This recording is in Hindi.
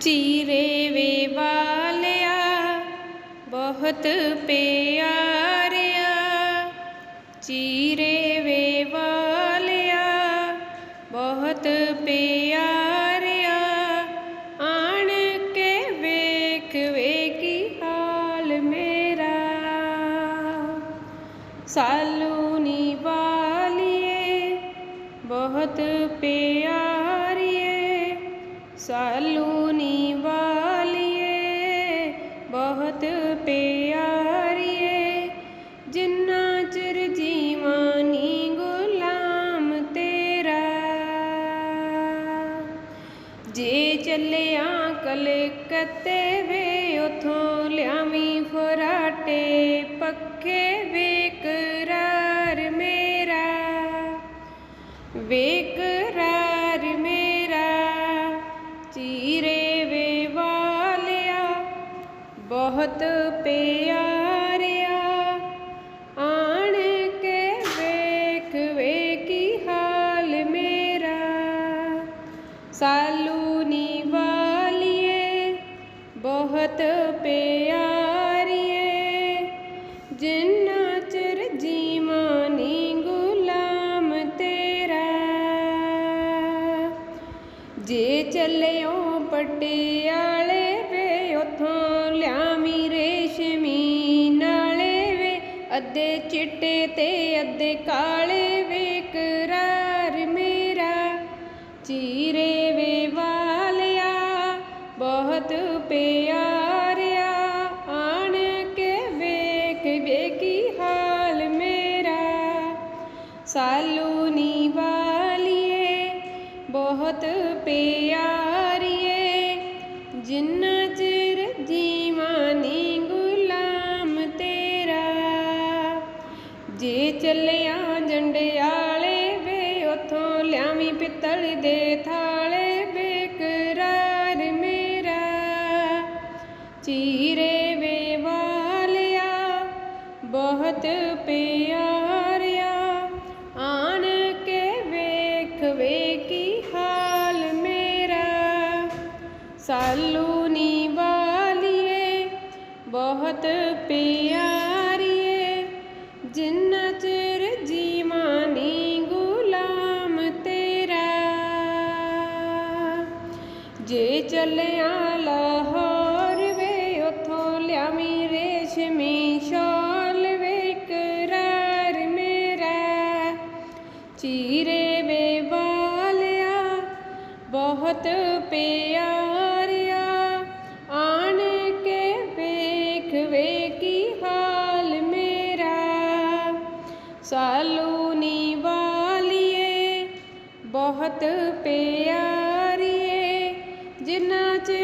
चीरे वे वालिया, बहुत प्यारिया। चीरे वे वालिया, बहुत प्यारिया। आण के वेख वेगी हाल मेरा। सालूनी वालिए, बहुत प्यार। सालूनी वालिए, बहुत प्यारिए। जिन्ना चिर जीवानी गुलाम तेरा। जे चलिया कलकत्ते वे, उथों लियावी फराटे पक्के वे करार मेरा। वेक बहुत प्यारिया आण के वेख वे की हाल मेरा। साल ਜੇ ਚੱਲਿਓ ਪਟਿਆਲੇ ਵੇ, ਉਥੋਂ ਲਿਆਵੀਂ ਰੇਸ਼ਮੀ ਨਾਲੇ ਵੇ। ਅੱਧੇ ਚਿੱਟੇ ਤੇ ਅੱਧੇ ਕਾਲੇ ਵੇ ਕਰਾਰ ਮੇਰਾ। ਚੀਰੇ ਵੇ ਵਾਲਿਆ, ਬਹੁਤ ਪਿਆਰਿਆ। ਆਣ ਕੇ ਵੇਖ ਵੇ ਕੀ ਹਾਲ ਮੇਰਾ। ਸਾਲੂ ਨੀ ਵਾਲੀਏ ਬਹੁਤ ਪਿਆਰੀਏ, ਜਿੰਨਾ ਚਿਰ ਜੀਵਾਨੀ ਗੁਲਾਮ ਤੇਰਾ। ਜੇ ਚੱਲਿਆ ਜੰਡਿਆਲੇ ਵੇ, ਉਥੋਂ ਲਿਆਵੀਂ ਪਿੱਤਲ ਦੇ ਥਾਲੇ ਬੇਕਰਾਰ ਮੇਰਾ। ਚੀਰੇ ਵੇ ਵਾਲਿਆ, ਬਹੁਤ ਪਿਆਰਿਆ, ਆਣ ਕੇ ਵੇਖ ਵੇਖੀ सालू निवालिए बहुत प्यारिए जिन्ना चिर जीवानी गुलाम तेरा जे चले लाहौर वे उथो लियामी रेशमी शॉल वे करार मेरा चीरे वे बालिया बहुत प्यार ਸਾਲੂਨੀ ਵਾਲੀਏ ਬਹੁਤ ਪਿਆਰੀਏ ਜਿਨ੍ਹਾਂ ਚ